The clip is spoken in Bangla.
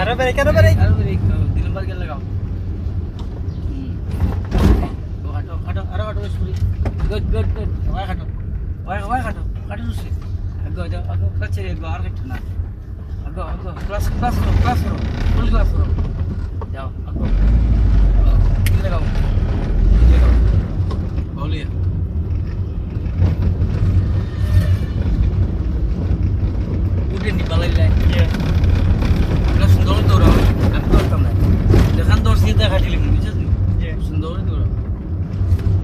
আরও ব্রেক আরও ব্রেক আরও ব্রেক তিন নম্বর গিয়ার লাগাও। তো হাঁটো হাঁটো, আরও হাঁটো সরি গুড গুড গুড। ওয়াই হাঁটো, ওয়াই ওয়াই হাঁটো হাঁটো সরি আগো যাও আগো কাছে আগো আর হাঁটো না। আগো আগো class class class full class করো।